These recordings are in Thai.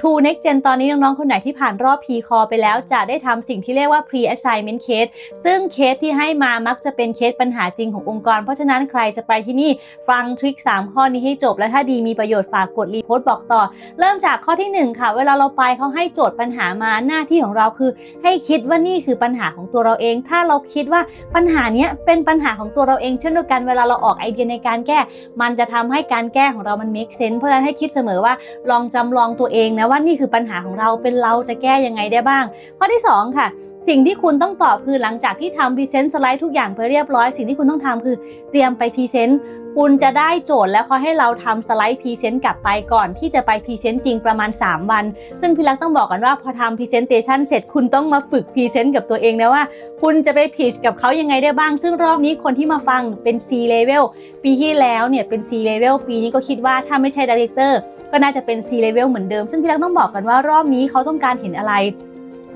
True Next Gen ตอนนี้น้องๆ คนไหนที่ผ่านรอบ P c a l l ไปแล้วจะได้ทำสิ่งที่เรียกว่า Pre Assignment Case ซึ่งเคสที่ให้มามักจะเป็นเคสปัญหาจริงขององค์กร เพราะฉะนั้นใครจะไปที่นี่ฟังทริค 3 ข้อนี้ให้จบ และถ้าดีมีประโยชน์ฝากกดรีโพสต์บอกต่อ เริ่มจากข้อที่ 1 ค่ะ เวลาเราไปเขาให้โจทย์ปัญหามาหน้าที่ของเราคือ ให้คิดว่านี่คือปัญหาของตัวเราเอง ถ้าเราคิดว่าปัญหาเนี้ยเป็นปัญหาของตัวเราเองเช่นเดียวกันเวลาเราออกไอเดียในการแก้ มันจะทำให้การแก้ของเรามัน make sense เพราะฉะนั้นให้คิดเสมอว่าลองจำลองตัวเองนะว่านี่คือปัญหาของเราเป็นเราจะแก้ยังไงได้บ้าง ข้อที่ 2 ค่ะ สิ่งที่คุณต้องตอบคือหลังจากที่ทำพรีเซนต์สไลด์ทุกอย่างไปเรียบร้อย สิ่งที่คุณต้องทำคือเตรียมไปพรีเซนต์ คุณจะได้โจทย์แล้วเขาให้เราทำสไลด์พรีเซนต์กลับไปก่อนที่จะไปพรีเซนต์จริงประมาณ 3 วัน ซึ่งพี่รักต้องบอกกันว่าพอทำพรีเซนเตชันเสร็จคุณต้องมาฝึกพรีเซนต์กับตัวเองนะว่า คุณจะไปพิชกับเขายังไงได้บ้าง ซึ่งรอบนี้คนที่มาฟังเป็น C level ปีที่แล้วเนี่ยเป็น C level ปีนี้ก็คิดว่าถ้าไม่ใช่ Director ก็น่าจะเป็น C level เหมือนเดิม ซึ่งพี่รักต้องบอกกันว่ารอบนี้เขาต้องการเห็นอะไร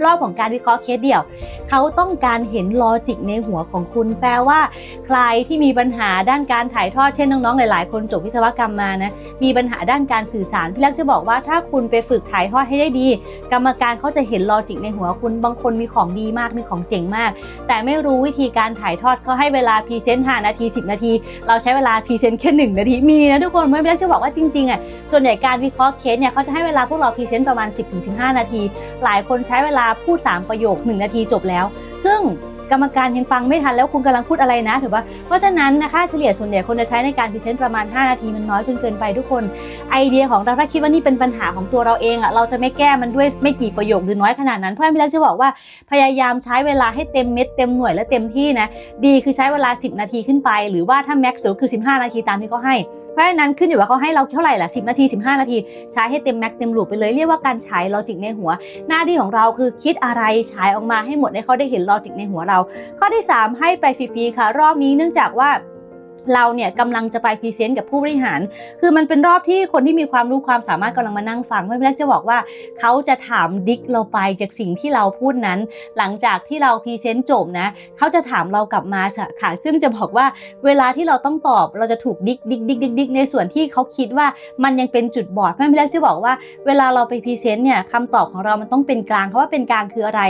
รอบของการวิเคราะห์เคสเดี่ยว เขาต้องการเห็นลอจิกในหัวของคุณ แปลว่า ใครที่มีปัญหาด้านการถ่ายทอดเช่นน้องๆหลาย ๆ คนจบวิศวกรรมมานะมีปัญหาด้านการสื่อสารพี่รักจะบอกว่าถ้าคุณไปฝึกถ่ายทอดให้ได้ดี กรรมการเขาจะเห็นลอจิกในหัวคุณบางคนมีของดีมากมีของเจ๋งมาก แต่ไม่รู้วิธีการถ่ายทอดเขาให้เวลาพรีเซนต์5นาที 10 นาที เราใช้เวลาพรีเซนต์แค่1นาทีมีนะทุกคนไม่พี่รักจะบอกว่าจริงๆอะส่วนใหญ่การวิเคราะห์เคสเนี่ยเขาจะให้เวลาพวกเราพรีเซนต์ประมาณ 10-15 นาที หลายคนใช้เวลาพูด 3 ประโยค 1 นาทีจบแล้ว ซึ่ง กรรมการยังฟังไม่ทันแล้วคุณกำลังพูดอะไรนะถือว่าเพราะฉะนั้นนะคะเฉลี่ยส่วนใหญ่คนจะใช้ในการพรีเซนต์ประมาณ 5 นาทีมันน้อยจนเกินไปทุกคนไอเดียของเราถ้าคิดว่านี่เป็นปัญหาของตัวเราเองอะเราจะไม่แก้มันด้วยไม่กี่ประโยคหรือน้อยขนาดนั้นเพราะฉะนั้นพี่เล็กจะบอกว่าพยายามใช้เวลาให้เต็มเม็ดเต็มหน่วยและเต็มที่นะดีคือใช้เวลา 10 นาทีขึ้นไป หรือว่าถ้าแม็กซ์สุดคือ 15 นาทีตามที่เขาให้ เพราะฉะนั้นขึ้นอยู่ว่าเขาให้เราเท่าไหร่ล่ะ 10 นาที 15 นาที ใช้ให้เต็มแม็กซ์เต็มลูปไปเลยเรียกว่าการใช้ลอจิกในหัว หน้าที่ของเราคือคิดอะไรฉายออกมาให้หมดให้เขาได้เห็นลอจิกในหัวเราข้อที่ 3 ให้ไปฟรีๆค่ะ รอบนี้เนื่องจากว่า เราเนี่ยกำลังจะไปพรีเซนต์กับผู้บริหาร คือมันเป็นรอบที่คนที่มีความรู้ความสามารถกำลังมานั่งฟังเพื่อนแรกจะบอกว่าเขาจะถามดิกเราไปจากสิ่งที่เราพูดนั้น หลังจากที่เราพรีเซนต์จบนะเขาจะถามเรากลับมาค่ะซึ่งจะบอกว่าเวลาที่เราต้องตอบเราจะถูกดิกดิกดิกดิกดิกในส่วนที่เขาคิดว่ามันยังเป็นจุดบอดเพื่อนแรกจะบอกว่าเวลาเราไปพรีเซนต์เนี่ยคำตอบของเรามันต้องเป็นกลางเพราะว่าเป็นกลางคืออะไร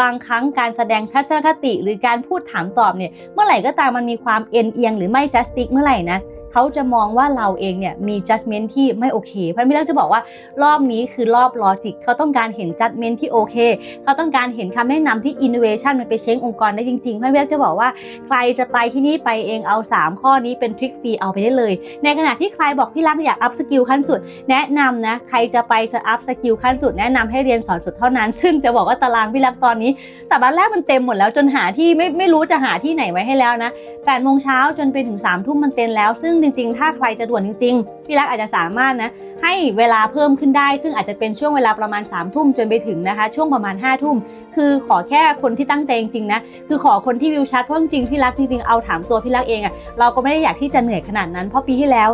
บางครั้งการแสดงทัศนคติ หรือการพูดถามตอบเนี่ยเมื่อไหร่ก็ตามมันมีความเอ็นเอียงหรือไม่พลาสติกเมื่อไหร่นะ เขาจะมองว่าเราเองเนี่ยมี judgment ที่ไม่โอเค เพราะพี่เล็กจะบอกว่ารอบนี้คือรอบลอจิกเขาต้องการเห็น judgment ที่โอเค เขาต้องการเห็นคำแนะนำที่ innovation มันไปเช้งองค์กรได้จริงๆ เพราะพี่เล็กจะบอกว่าใครจะไปที่นี่ไปเองเอา 3 ข้อนี้เป็นทริคฟรีเอาไปได้เลย ในขณะที่ใครบอกพี่รักอยาก up skill ขั้นสุด แนะนำนะใครจะไป up skill ขั้นสุด แนะนำให้เรียนสอนสุดเท่านั้น ซึ่งจะบอกว่าตารางพี่รักตอนนี้สัปดาห์แรกมันเต็มหมดแล้วจนหาที่ไม่ไม่รู้จะหาที่ไหนไว้ให้แล้วนะ8โมงเช้าจนไปถึง3ทุ่มมันเต็มแล้วซึ่งงจริง ๆ ถ้าใครจะด่วนจริง ๆ พี่รักอาจจะสามารถนะให้เวลาเพิ่มขึ้นได้ ซึ่งอาจจะเป็นช่วงเวลาประมาณ3ามทุ่มจนไปถึงนะคะ ช่วงประมาณ5้าทุ่มคือขอแค่คนที่ตั้งใจจริงๆนะคือขอคนที่วิวชัดเพราะจริงพี่รักจริงๆเอาถามตัวพี่รักเองอะเราก็ไม่ได้อยากที่จะเหนื่อยขนาดนั้นเพราะปีที่แล้ว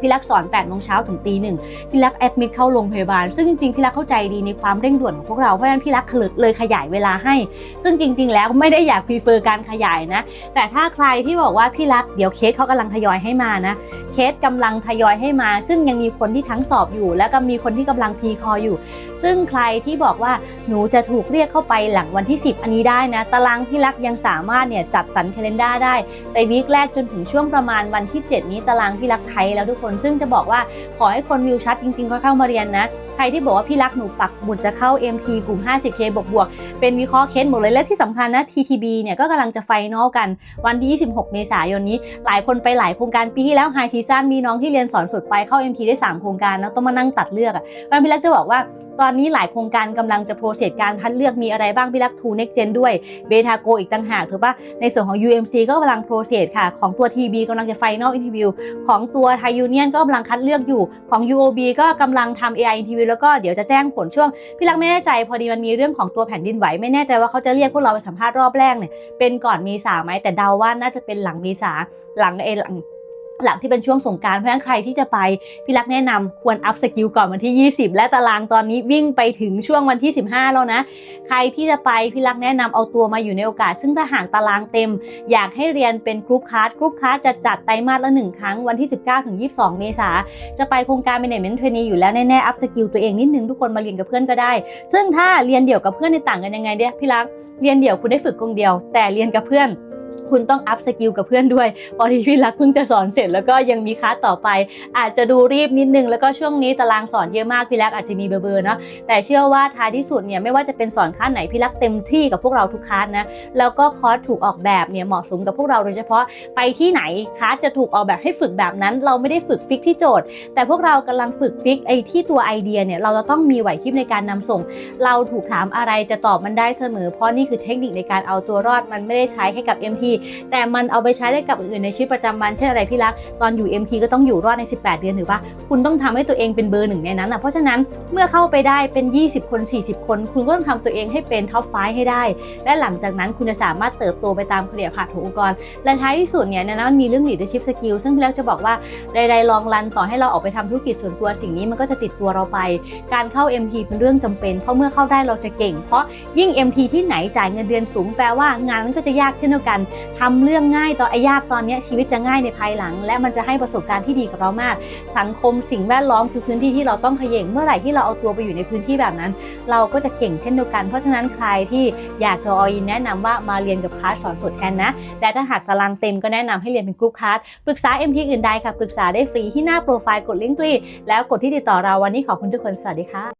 พี่รักสอน8ปดโมงเช้าถึงตีหนึ่งพี่รักแอดมิดเข้าโรงพยาบาล ซึ่งจริงๆพี่รักเข้าใจดีในความเร่งด่วนของพวกเราเพราะฉะนั้นพี่รักเลยขยายเวลาให้ ซึ่งจริง ๆ แล้วไม่ได้อยากพรีเฟอร์การขยายนะ แต่ถ้าใครที่บอกว่าพี่รักเดี๋ยวเคสเขากำลังทยอยให้มานะ เคสกำลังทยอยให้มา ซึ่งยังมีคนที่ทั้งสอบอยู่ แล้วก็มีคนที่กำลังพีคออยู่ ซึ่งใครที่บอกว่าหนูจะถูกเรียกเข้าไปหลังวันที่ 10 อันนี้ได้นะ ตารางพี่รักยังสามารถเนี่ยจัดสรรคล endar ได้ ไปวีคแรกจนถึงช่วงประมาณวันที่ 7 นี้ตารางพี่รักไทยแล้วทุกคน ซึ่งจะบอกว่าขอให้คนวิวชัดจริงๆก็เข้ามาเรียนนะ รที่บอกว่าพี่รักหนูปักหมุดจะเข้า MT กลุ่ม 50K บวกบวกเป็นวิเคราะห์เคสหมดเลยและที่สำคัญนะ TTB เนี่ยก็กำลังจะไฟนอลกันวันที่ 26 เมษายนนี้ หลายคนไปหลายโครงการปีที่แล้วไฮซีซั่นมีน้องที่เรียนสอนสุดไปเข้า MT ได้ 3 โครงการนะต้องมานั่งตัดเลือกอะ่ะพี่รักจะบอกว่าตอนนี้หลายโครงการกำลังจะโปรเซสการคัดเลือกมีอะไรบ้างพี่รักทูเน็กเจนด้วยเบทาโกอีกต่างหากถูกปะในส่วนของ UMC ก็กำลังโปรเซสค่ะ ของตัว TB กำลังจะไฟนอลอินทิวิวของตัวไทยยูเนียนก็กำลังคัดเลือกอยู่ของ UOB ก็กำลังทำ AI interview แล้วก็เดี๋ยวจะแจ้งผลช่วง พี่รักไม่แน่ใจพอดีมันมีเรื่องของตัวแผ่นดินไหว ไม่แน่ใจว่าเขาจะเรียกพวกเราไปสัมภาษณ์รอบแรกเนี่ยเป็นก่อนมีสาไหมแต่เดาว่าน่าจะเป็นหลังมีสาหลังเอหลัง หลังที่เป็นช่วงสงการเพราะฉะนั้นใครที่จะไปพี่รักแนะนำควรอัพสกิลก่อนวันที่ 20 และตารางตอนนี้วิ่งไปถึงช่วงวันที่ 15 แล้วนะ ใครที่จะไปพี่รักแนะนำเอาตัวมาอยู่ในโอกาส ซึ่งถ้าหากตารางเต็ม อยากให้เรียนเป็นกรุ๊ปคลาสกรุ๊ปคลาสจะจัดไตรมาสละหนึ่งครั้งวันที่ 19ถึง22 เมษาจะไปโครงการ Management Trainee อยู่แล้วแน่ๆอัพสกิลตัวเองนิดนึงทุกคนมาเรียนกับเพื่อนก็ได้ ซึ่งถ้าเรียนเดี่ยวกับเพื่อนในต่างกันยังไงเนี่ยพี่รักเรียนเดี่ยวคุณได้ฝึกคนเดียว แต่เรียนกับเพื่อน คุณต้องอัพสกิลกับเพื่อนด้วยพอดีพี่รักเพิ่งจะสอนเสร็จแล้วก็ยังมีคลาสต่อไป อาจจะดูรีบนิดนึง แล้วก็ช่วงนี้ตารางสอนเยอะมากพี่รักอาจจะมีเบอร์เบอๆเนาะแต่เชื่อว่าท้ายที่สุดเนี่ยไม่ว่าจะเป็นสอนคลาสไหนพี่รักเต็มที่กับพวกเราทุกคลาสนะแล้วก็คอร์สถูกออกแบบเนี่ยเหมาะสมกับพวกเราโดยเฉพาะไปที่ไหนคลาสจะถูกออกแบบให้ฝึกแบบนั้น เราไม่ได้ฝึกฟิกที่โจทย์ แต่พวกเรากำลังฝึกฟิกไอ้ที่ตัวไอเดียเนี่ยเราจะต้องมีไหวพริบในการนำส่ง เราถูกถามอะไรจะตอบมันได้เสมอ เพราะนี่คือเทคนิคในการเอาตัวรอดมันไม่ได้ใช้แค่กับ MT แต่มันเอาไปใช้ได้กับอื่นๆในชีวิตประจำวันเช่นอะไรพี่รัก ตอนอยู่ MT ก็ต้องอยู่รอดใน 18 เดือนถือปะคุณต้องทำให้ตัวเองเป็นเบอร์หนึ่งในนั้นอะเพราะฉะนั้นเมื่อเข้าไปได้เป็น 20 คน 40 คน คุณก็ต้องทำตัวเองให้เป็นท็อปไฟให้ได้ และหลังจากนั้นคุณจะสามารถเติบโตไปตามเครียผ่านขององค์กร และท้ายที่สุดเนี่ยในนั้นมันมีเรื่อง leadership skill ซึ่งพี่รักจะบอกว่าใดๆลองรันต่อให้เราออกไปทำธุรกิจส่วนตัวสิ่งนี้มันก็จะติดตัวเราไป การเข้า MT เป็นเรื่องจำเป็น เพราะเมื่อเข้าได้เราจะเก่ง เพราะยิ่ง MT ที่ไหนจ่ายเงินเดือนสูงแปลว่างานมันก็จะยากเช่นเดียวกันทำเรื่องง่ายตอนไอ้ยากตอนนี้ชีวิตจะง่ายในภายหลัง และมันจะให้ประสบการณ์ที่ดีกับเรามาก สังคมสิ่งแวดล้อมคือพื้นที่ที่เราต้องเขย่งเมื่อไหร่ที่เราเอาตัวไปอยู่ในพื้นที่แบบนั้น เราก็จะเก่งเช่นเดียวกัน เพราะฉะนั้นใครที่อยากจะออินแนะนำว่ามาเรียนกับคลาสสอนสดแทนนะและถ้าหากตารางเต็มก็แนะนำให้เรียนเป็นกรุ๊ปคลาสปรึกษา MT อื่นใดค่ะปรึกษาได้ฟรีที่หน้าโปรไฟล์กดลิงก์ตรีแล้วกดที่ติดต่อเราวันนี้ขอบคุณทุกคนสวัสดีค่ะ